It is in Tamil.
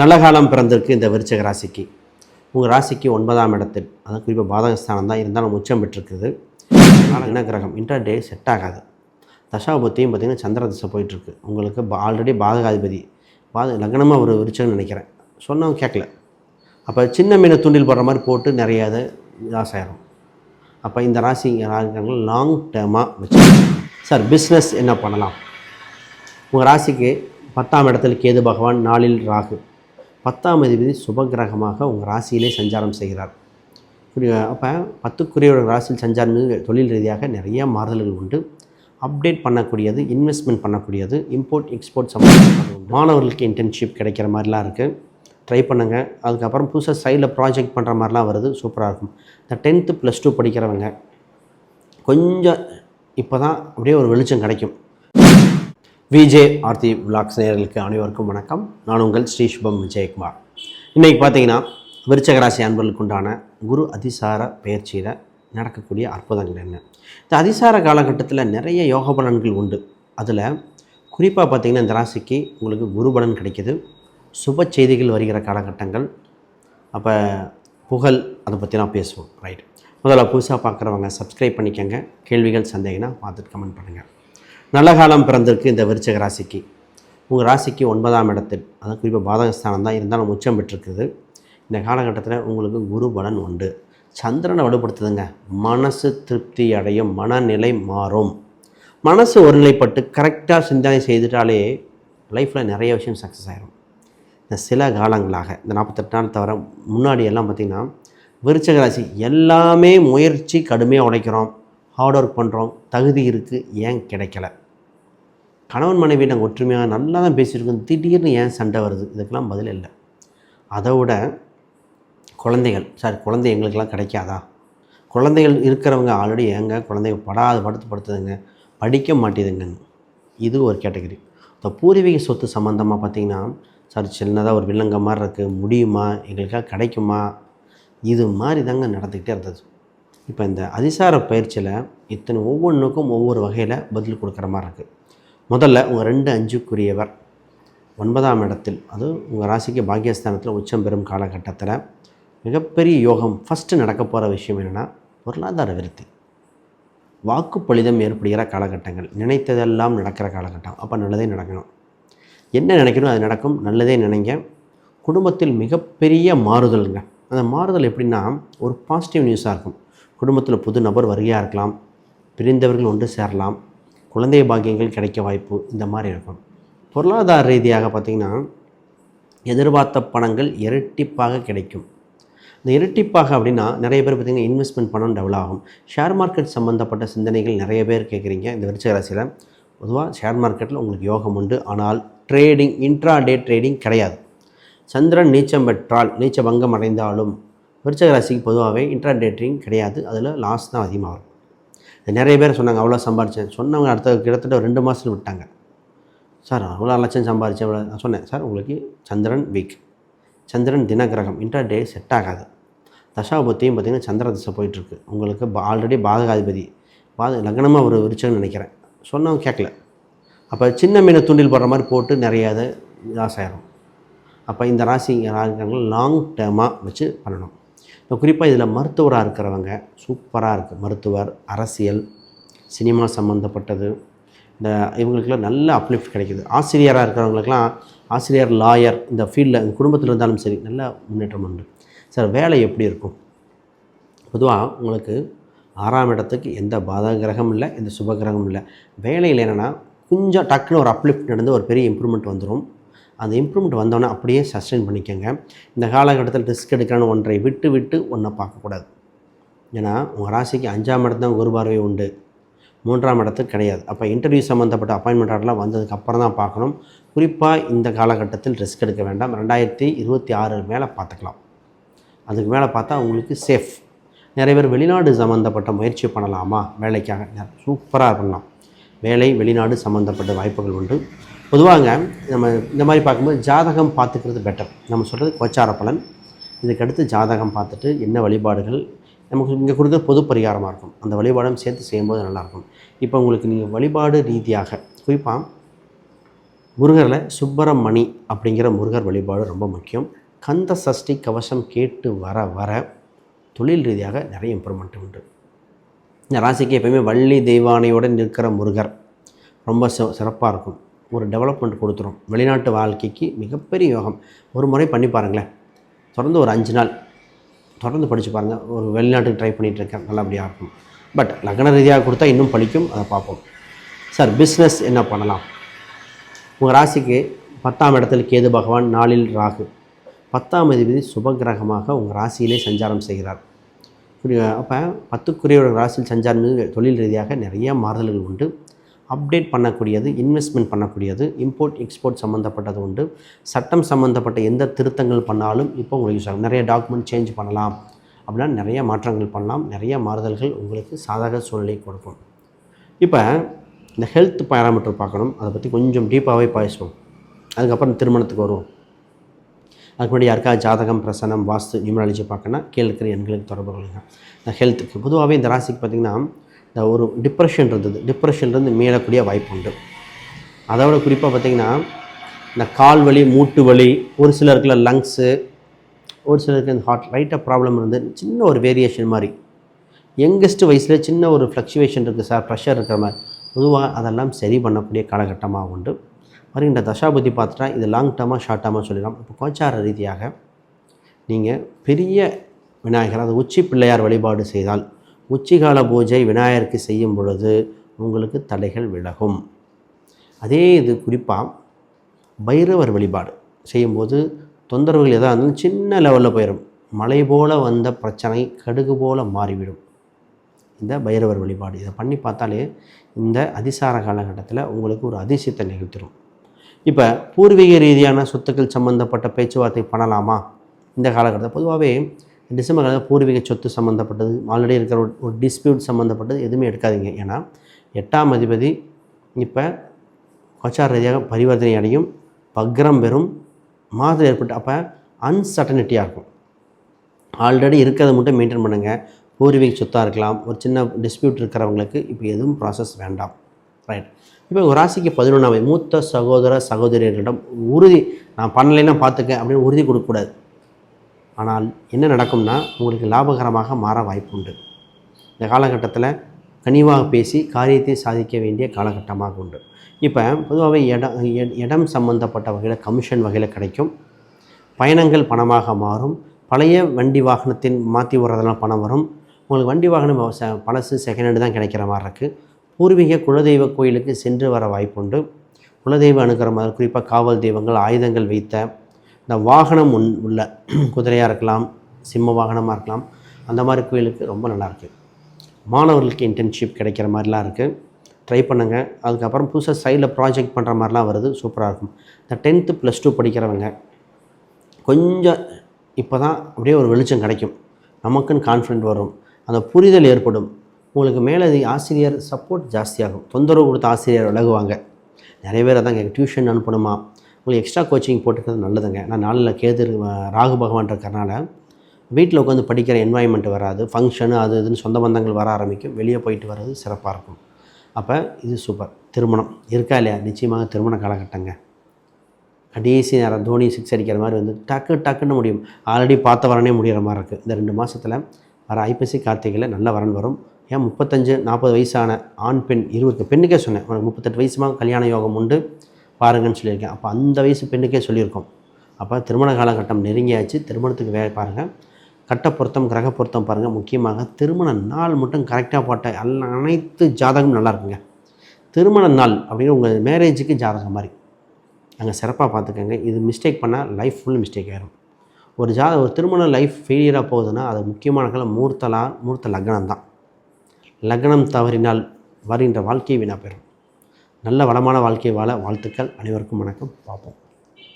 நல்ல காலம் பிறந்திருக்கு இந்த விருச்சக ராசிக்கு. உங்கள் ராசிக்கு ஒன்பதாம் இடத்தில் அதான் குறிப்பாக பாதகஸ்தானம் தான் இருந்தாலும் உச்சம் பெற்றிருக்குது. அதனால் என்ன கிரகம்? இன்டர் டே செட் ஆகாது. தசாபத்தியும் பார்த்திங்கன்னா சந்திர திசை போயிட்டுருக்கு. உங்களுக்கு ஆல்ரெடி பாதகாதிபதி பாத லக்னமாக ஒரு விருச்சகம்னு நினைக்கிறேன். சொன்னவங்க கேட்கல அப்போ சின்ன மீனை தூண்டில் போடுற மாதிரி போட்டு நிறைய இது லாஸ் அப்போ இந்த ராசி ராசிகள் லாங் டேர்மாக வச்சு சார் பிஸ்னஸ் என்ன பண்ணலாம்? உங்கள் ராசிக்கு பத்தாம் இடத்தில் கேது பகவான் நாளில் ராகு. பத்தாம் அதிபதி சுபகிரகமாக உங்கள் ராசியிலே சஞ்சாரம் செய்கிறார். அப்போ பத்துக்குரியவர ராசியில் சஞ்சாரம் தொழில் ரீதியாக நிறையா மாறுதல்கள் உண்டு. அப்டேட் பண்ணக்கூடியது இன்வெஸ்ட்மெண்ட் பண்ணக்கூடியது இம்போர்ட் எக்ஸ்போர்ட் சம்மந்தப்பட்டது மாணவர்களுக்கு இன்டர்ன்ஷிப் கிடைக்கிற மாதிரிலாம் இருக்குது ட்ரை பண்ணுங்கள் அதுக்கப்புறம் புதுசாக சைடில் ப்ராஜெக்ட் பண்ணுற மாதிரிலாம் வருது. சூப்பராக இருக்கும். இந்த டென்த்து ப்ளஸ் டூ படிக்கிறவங்க கொஞ்சம் இப்போ தான் அப்படியே ஒரு வெளிச்சம் கிடைக்கும். விஜே ஆர்த்தி விளாக்ஸ் நேர்களுக்கு அனைவருக்கும் வணக்கம். நான் உங்கள் ஸ்ரீ சுபம் விஜயகுமார். இன்றைக்கி பார்த்தீங்கன்னா விருச்சகராசி அன்பர்களுக்கு உண்டான குரு அதிசார பயிற்சியில் நடக்கக்கூடிய அற்புதங்கள் என்ன? இந்த அதிசார காலகட்டத்தில் நிறைய யோக பலன்கள் உண்டு. அதில் குறிப்பாக பார்த்திங்கன்னா இந்த ராசிக்கு உங்களுக்கு குரு பலன் கிடைக்கிது. சுப செய்திகள் வருகிற காலகட்டங்கள். அப்போ புகழ் அதை பற்றி நான் பேசுவோம். ரைட் முதல்ல புதுசாக பார்க்குறவங்க சப்ஸ்கிரைப் பண்ணிக்கோங்க. கேள்விகள் சந்தேகம்னா பார்த்துட்டு கமெண்ட் பண்ணுங்கள் நல்ல காலம் பிறந்திருக்கு இந்த விருச்சக ராசிக்கு. உங்கள் ராசிக்கு ஒன்பதாம் இடத்தில் அதான் குறிப்பாக பாதகஸ்தானம் தான் இருந்தாலும் உச்சம் பெற்றிருக்குது இந்த காலகட்டத்தில் உங்களுக்கு குரு பலன் உண்டு. சந்திரனை வலுப்படுத்துதுங்க. மனசு திருப்தி அடையும் மனநிலை மாறும். மனசு ஒருநிலைப்பட்டு கரெக்டாக சிந்தனை செய்துட்டாலே லைஃப்பில் நிறைய விஷயம் சக்ஸஸ் ஆகிரும் இந்த சில காலங்களாக இந்த நாற்பத்தெட்டு நாள் தவிர முன்னாடி எல்லாம் பார்த்திங்கன்னா விருச்சக ராசி எல்லாமே முயற்சி கடுமையாக உழைக்கிறோம். ஹார்ட் ஒர்க் பண்ணுறோம் தகுதி இருக்குது ஏன் கிடைக்கல? கணவன் மனைவி நாங்கள் ஒற்றுமையாக நல்லா தான் பேசியிருக்கோம். திடீர்னு ஏன் சண்டை வருது? இதுக்கெல்லாம் பதில் இல்லை. அதை விட குழந்தைகள் சார் குழந்தை எங்களுக்கெல்லாம் கிடைக்காதா? குழந்தைகள் இருக்கிறவங்க ஆல்ரெடி ஏங்க குழந்தைங்க படாத படுத்து படுத்துதுங்க படிக்க மாட்டேதுங்கன்னு இது ஒரு கேட்டகரி. இந்த பூர்வீக சொத்து சம்மந்தமாக பார்த்தீங்கன்னா சார் சின்னதாக ஒரு வில்லங்க மாதிரி இருக்குது முடியுமா? எங்களுக்காக கிடைக்குமா? இது மாதிரி தாங்க நடந்துக்கிட்டே இருந்தது. இப்போ இந்த அதிசார பயிற்சியில் இத்தனை ஒவ்வொன்றுக்கும் ஒவ்வொரு வகையில் பதில் கொடுக்குற மாதிரி இருக்குது முதல்ல உங்கள் ரெண்டு அஞ்சுக்குரியவர். ஒன்பதாம் இடத்தில் அது உங்கள் ராசிக்கு பாக்கியஸ்தானத்தில் உச்சம் பெறும் காலகட்டத்தில் மிகப்பெரிய யோகம் ஃபஸ்ட்டு நடக்க போகிற விஷயம் என்னென்னா பொருளாதார விருத்தி. வாக்குப்பளிதம் ஏற்படுகிற காலகட்டங்கள் நினைத்ததெல்லாம் நடக்கிற காலகட்டம் அப்போ நல்லதே நடக்கணும். என்ன நினைக்கணும் அது நடக்கும் நல்லதே நினைங்க. குடும்பத்தில் மிகப்பெரிய மாறுதலுங்க. அந்த மாறுதல் எப்படின்னா ஒரு பாசிட்டிவ் நியூஸாக இருக்கும். குடும்பத்தில் புது நபர் வருகையாக இருக்கலாம் பிரிந்தவர்கள் ஒன்று சேரலாம். குழந்தை பாக்கியங்கள் கிடைக்க வாய்ப்பு இந்த மாதிரி இருக்கும். பொருளாதார ரீதியாக பார்த்திங்கன்னா எதிர்பார்த்த பணங்கள் இரட்டிப்பாக கிடைக்கும். இந்த இரட்டிப்பாக அப்படின்னா நிறைய பேர் பார்த்திங்கன்னா இன்வெஸ்ட்மெண்ட் பணம் டெவலப் ஆகும். ஷேர் மார்க்கெட் சம்மந்தப்பட்ட சிந்தனைகள் நிறைய பேர் கேட்குறீங்க இந்த விருச்ச ராசியில். பொதுவாக ஷேர் மார்க்கெட்டில் உங்களுக்கு யோகம் உண்டு. ஆனால் ட்ரேடிங் இன்ட்ரா டே ட்ரேடிங் கிடையாது. சந்திரன் நீச்சம் பெற்றால் நீச்ச பங்கம் அடைந்தாலும் விருச்சக ராசிக்கு பொதுவாகவே இன்ட்ரா டே ட்ரேடிங் கிடையாது. அதில் லாஸ் தான் அதிகமாக வரும். நிறைய பேர் சொன்னாங்க அவ்வளோ சம்பாரிச்சேன். சொன்னவங்க அடுத்த கிட்டத்தட்ட ஒரு ரெண்டு மாதத்தில் விட்டாங்க. சார் அவ்வளோ லட்சம் சம்பாரிச்சேன். அவ்வளோ நான் சொன்னேன் சார் உங்களுக்கு சந்திரன் வீக் சந்திரன் தினகிரகம் இன்டர் டே செட் ஆகாது. தசாபத்தியும் பார்த்திங்கன்னா சந்திர திசை போயிட்டுருக்கு. உங்களுக்கு ஆல்ரெடி பாதகாதிபதி பாத லக்னமாக ஒரு விரிச்சேன்னு நினைக்கிறேன். சொன்னவங்க கேட்கல அப்போ சின்ன மீனை தூண்டில் போடுற மாதிரி போட்டு நிறைய இது லாஸ் அப்போ இந்த ராசி ராசிகள் லாங் டேர்மாக வச்சு பண்ணணும். இப்போ குறிப்பாக இதில் மருத்துவராக இருக்கிறவங்க சூப்பராக இருக்குது மருத்துவர் அரசியல் சினிமா சம்மந்தப்பட்டது இந்த இவங்களுக்கெல்லாம் நல்ல அப்லிஃப்ட் கிடைக்குது. ஆசிரியராக இருக்கிறவங்களுக்கெல்லாம் ஆசிரியர் லாயர் இந்த ஃபீல்டில் இந்த குடும்பத்தில் இருந்தாலும் சரி நல்ல முன்னேற்றம் உண்டு. சார் வேலை எப்படி இருக்கும்? பொதுவாக உங்களுக்கு ஆறாம் இடத்துக்கு எந்த பாத கிரகம் இல்லை எந்த சுப கிரகம் இல்லை. வேலையில் என்னென்னா கொஞ்சம் டக்குன்னு ஒரு அப்லிஃப்ட் நடந்து ஒரு பெரிய இம்ப்ரூவ்மெண்ட் வந்துடும் அந்த இம்ப்ரூவ்மெண்ட் வந்தோடனே அப்படியே சஸ்டெயின் பண்ணிக்கோங்க. இந்த காலகட்டத்தில் ரிஸ்க் எடுக்கிறான்னு ஒன்றை விட்டு விட்டு ஒன்றை பார்க்கக்கூடாது. ஏன்னா உங்கள் ராசிக்கு அஞ்சாம் இடம் தான் ஒரு பார்வை உண்டு. மூன்றாம் இடத்துக்கு கிடையாது. அப்போ இன்டர்வியூ சம்மந்தப்பட்ட அப்பாயின்மெண்ட் ஆர்டர்லாம் வந்ததுக்கு அப்புறம் தான் பார்க்கணும். குறிப்பாக இந்த காலகட்டத்தில் ரிஸ்க் எடுக்க வேண்டாம். ரெண்டாயிரத்தி இருபத்தி ஆறு மேலே பார்த்துக்கலாம். அதுக்கு மேலே பார்த்தா உங்களுக்கு சேஃப் நிறைய பேர் வெளிநாடு சம்மந்தப்பட்ட முயற்சி பண்ணலாமா? வேலைக்காக. சூப்பராக பண்ணலாம் வேலை வெளிநாடு சம்மந்தப்பட்ட வாய்ப்புகள் உண்டு. பொதுவாங்க நம்ம இந்த மாதிரி பார்க்கும்போது ஜாதகம் பார்த்துக்கிறது பெட்டர் நம்ம சொல்கிறது கோச்சார பலன். இதுக்கடுத்து ஜாதகம் பார்த்துட்டு என்ன வழிபாடுகள் நமக்கு இங்கே கொடுக்குற பொது பரிகாரமாக இருக்கும். அந்த வழிபாடும் சேர்த்து செய்யும்போது நல்லாயிருக்கும் இப்போ உங்களுக்கு நீங்கள் வழிபாடு ரீதியாக குறிப்பாக முருகரில் சுப்பிரமணி அப்படிங்கிற முருகர் வழிபாடு ரொம்ப முக்கியம். கந்த சஷ்டி கவசம் கேட்டு வர வர தொழில் ரீதியாக நிறைய இம்ப்ரூவ்மெண்ட் உண்டு. இந்த ராசிக்கு எப்பயுமே வள்ளி தெய்வானையுடன் நிற்கிற முருகர் ரொம்ப சிறப்பாக இருக்கும். ஒரு டெவலப்மெண்ட் கொடுத்துரும். வெளிநாட்டு வாழ்க்கைக்கு மிகப்பெரிய யோகம். ஒரு முறை பண்ணி பாருங்களேன். தொடர்ந்து ஒரு அஞ்சு நாள். தொடர்ந்து படித்து பாருங்கள் ஒரு வெளிநாட்டுக்கு ட்ரை பண்ணிகிட்ருக்கேன் நல்லபடியாக இருக்கும். பட் லக்ன ரீதியாக கொடுத்தா இன்னும் பழிக்கும் அதை பார்ப்போம். சார் பிஸ்னஸ் என்ன பண்ணலாம்? உங்கள் ராசிக்கு பத்தாம் இடத்தில் கேது பகவான் நாளில் ராகு. பத்தாம் அதிபதி சுபகிரகமாக உங்கள் ராசியிலே சஞ்சாரம் செய்கிறார். அப்போ பத்துக்குரியோட ராசியில் சஞ்சாரம் தொழில் ரீதியாக நிறைய மாறுதல்கள் உண்டு. அப்டேட் பண்ணக்கூடியது இன்வெஸ்ட்மெண்ட் பண்ணக்கூடியது இம்போர்ட் எக்ஸ்போர்ட் சம்மந்தப்பட்டது உண்டு. சட்டம் சம்மந்தப்பட்ட எந்த திருத்தங்கள் பண்ணாலும் இப்போ உங்களுக்கு யூஸ் ஆகும். நிறைய டாக்குமெண்ட் சேஞ்ச் பண்ணலாம். அப்படின்னா நிறைய மாற்றங்கள் பண்ணலாம். நிறைய மாறுதல்கள் உங்களுக்கு சாதக சூழ்நிலை கொடுக்கும். இப்போ இந்த ஹெல்த் பேராமீட்டர் பார்க்கணும். அதை பற்றி கொஞ்சம் டீப்பாகவே பேசுவோம். அதுக்கப்புறம் திருமணத்துக்கு வருவோம். அதுக்கு முன்னாடி யாருக்கா ஜாதகம் பிரசனம் வாஸ்து நியூமராலஜி பார்க்கணும்னா கீழே இருக்கிற எண்களுக்கு தொடர்பு கொள்ளுங்க. இந்த ஹெல்த்துக்கு பொதுவாகவே இந்த ராசிக்கு பார்த்திங்கன்னா ஒரு டிப்ரெஷன் இருந்தது. டிப்ரெஷன்லேருந்து மீளக்கூடிய வாய்ப்பு உண்டு. அதோட குறிப்பாக பார்த்திங்கன்னா இந்த கால் வலி மூட்டு வலி ஒரு சிலருக்குள்ள லங்ஸு ஒரு சிலருக்கு இந்த ஹார்ட் ரைட்டாக ப்ராப்ளம் இருந்து சின்ன ஒரு வேரியேஷன் மாதிரி. யங்கஸ்ட் வயசில் சின்ன ஒரு ஃப்ளக்சுவேஷன் இருக்குது சார் ப்ரெஷர் இருக்கிற மாதிரி. பொதுவாக அதெல்லாம் சரி பண்ணக்கூடிய காலகட்டமாக உண்டு. வருகின்ற தசாபதி பார்த்துட்டா இது லாங் டேர்மாக ஷார்ட் டேர்மாக சொல்லிடலாம். இப்போ கோச்சார ரீதியாக நீங்கள் பெரிய விநாயகர் அது உச்சி பிள்ளையார் வழிபாடு செய்தால் உச்சிகால பூஜை விநாயகருக்கு செய்யும் பொழுது உங்களுக்கு தடைகள் விலகும். அதே இது குறிப்பாக பைரவர் வழிபாடு செய்யும்போது தொந்தரவுகள் எதாக இருந்தாலும் சின்ன லெவலில் போயிடும் மலை போல் வந்த பிரச்சனை கடுகு போல் மாறிவிடும். இந்த பைரவர் வழிபாடு. இதை பண்ணி பார்த்தாலே இந்த அதிசார காலகட்டத்தில் உங்களுக்கு ஒரு அதிசயத்தை நிகழ்த்திடும் இப்போ பூர்வீக ரீதியான சொத்துக்கள் சம்மந்தப்பட்ட பேச்சுவார்த்தை பண்ணலாமா? இந்த காலகட்டத்தில் பொதுவாகவே டிசம்பர் பூர்வீக சொத்து சம்மந்தப்பட்டது ஆல்ரெடி இருக்கிற ஒரு ஒரு டிஸ்பியூட் சம்மந்தப்பட்டது எதுவுமே எடுக்காதீங்க. ஏன்னா எட்டாம் அதிபதி இப்போ கோச்சார ரீதியாக பரிவர்த்தனை அடையும் பக்ரம் பெறும் மாதம் ஏற்பட்டு அப்போ அன்சர்டனிட்டியாக இருக்கும். ஆல்ரெடி இருக்கிறத மட்டும் மெயின்டைன் பண்ணுங்கள் பூர்வீக சொத்தாக இருக்கலாம் ஒரு சின்ன டிஸ்பியூட் இருக்கிறவங்களுக்கு இப்போ எதுவும் ப்ராசஸ் வேண்டாம். ரைட் இப்போ ஒரு ராசிக்கு பதினொன்றாவது மூத்த சகோதர சகோதரியர்களிடம் உறுதி நான் பண்ணலைன்னா பார்த்துக்க அப்படின்னு உறுதி கொடுக்கக்கூடாது. ஆனால் என்ன நடக்கும்னா உங்களுக்கு லாபகரமாக மாற வாய்ப்பு உண்டு இந்த காலகட்டத்தில் கனிவாக பேசி காரியத்தை சாதிக்க வேண்டிய காலகட்டமாக உண்டு. இப்போ பொதுவாகவே இடம் இடம் சம்மந்தப்பட்ட வகையில் கமிஷன் வகையில் கிடைக்கும். பயணங்கள் பணமாக மாறும். பழைய வண்டி வாகனத்தின் மாற்றி விடுறதெல்லாம் பணம் வரும். உங்களுக்கு வண்டி வாகனம் ச- பழசு செகண்ட் ஹேண்டு தான் கிடைக்கிற மாதிரி இருக்குது பூர்வீக குலதெய்வ கோயிலுக்கு சென்று வர வாய்ப்புண்டு. குலதெய்வ அணுகிற மாதிரி குறிப்பாக காவல் தெய்வங்கள் ஆயுதங்கள் வைத்த இந்த வாகனம் உன் உள்ள குதிரையாக இருக்கலாம் சிம்ம வாகனமாக இருக்கலாம் அந்த மாதிரி கோயிலுக்கு ரொம்ப நல்லாயிருக்கு மாணவர்களுக்கு இன்டர்ன்ஷிப் கிடைக்கிற மாதிரிலாம் இருக்குது ட்ரை பண்ணுங்கள் அதுக்கப்புறம் புதுசாக சைடில் ப்ராஜெக்ட் பண்ணுற மாதிரிலாம் வருது. சூப்பராக இருக்கும். இந்த டென்த்து ப்ளஸ் டூ படிக்கிறவங்க கொஞ்சம் இப்போ தான் அப்படியே ஒரு வெளிச்சம் கிடைக்கும். நமக்குன்னு கான்ஃபிடென்ட் வரும். அந்த புரிதல் ஏற்படும். உங்களுக்கு மேலே ஆசிரியர் சப்போர்ட் ஜாஸ்தியாகும். தொந்தரவு கொடுத்த ஆசிரியர் விலகுவாங்க. நிறைய பேர் அதான் கேட்க டியூஷன் அனுப்பணுமா? உங்களுக்கு எக்ஸ்ட்ரா கோச்சிங் போட்டுக்கிறது நல்லதுங்க. நான் நாளில் கேது ராகு பகவான் இருக்கறனால வீட்டில் உட்காந்து படிக்கிற என்வாயன்மெண்ட் வராது. ஃபங்க்ஷனு அது இதுன்னு சொந்த பந்தங்கள் வர ஆரம்பிக்கும். வெளியே போயிட்டு வர்றது சிறப்பாக இருக்கும். அப்போ இது சூப்பர் திருமணம். இருக்கா இல்லையா? நிச்சயமாக திருமண காலகட்டங்க. கடைசி நேரம் தோனி சிக்ஸ் அடிக்கிற மாதிரி வந்து டக்கு டக்குன்னு முடியும். ஆல்ரெடி பார்த்த வரனே முடிகிற மாதிரி இருக்குது இந்த ரெண்டு மாதத்தில் வர ஐப்பசி கார்த்திகையில் நல்ல வரன் வரும். ஏன் முப்பத்தஞ்சு நாற்பது வயசான ஆண் பெண் இருபது பெண்ணுக்கே சொன்னேன். உனக்கு முப்பத்தெட்டு வயசுமா கல்யாண யோகம் உண்டு. பாருங்கன்னு சொல்லியிருக்கேன். அப்போ அந்த வயசு பெண்ணுக்கே சொல்லியிருக்கோம். அப்போ திருமண காலகட்டம் நெருங்கியாச்சு. திருமணத்துக்கு வே பாருங்கள் கட்ட பொருத்தம் கிரக பொருத்தம் பாருங்கள் முக்கியமாக திருமண நாள் மட்டும் கரெக்டாக போட்ட எல்லா அனைத்து ஜாதகமும் நல்லா இருக்குங்க. திருமண நாள் அப்படின்னு உங்கள் மேரேஜுக்கு ஜாதகம் மாதிரி. அங்கே சிறப்பாக பார்த்துக்கோங்க. இது மிஸ்டேக் பண்ணால் லைஃப் ஃபுல் மிஸ்டேக் ஆயிரும். ஒரு ஜா ஒரு திருமண லைஃப் ஃபெயிலியராக போகுதுன்னா அது முக்கியமான காலம் மூர்த்தலா மூர்த்த லக்னம் தான் லக்னம் தவறினால் வருகின்ற வாழ்க்கை வீணாக போயிடும் நல்ல வளமான வாழ்க்கை வாழ வாழ்த்துக்கள். அனைவருக்கும் வணக்கம். பார்ப்போம்.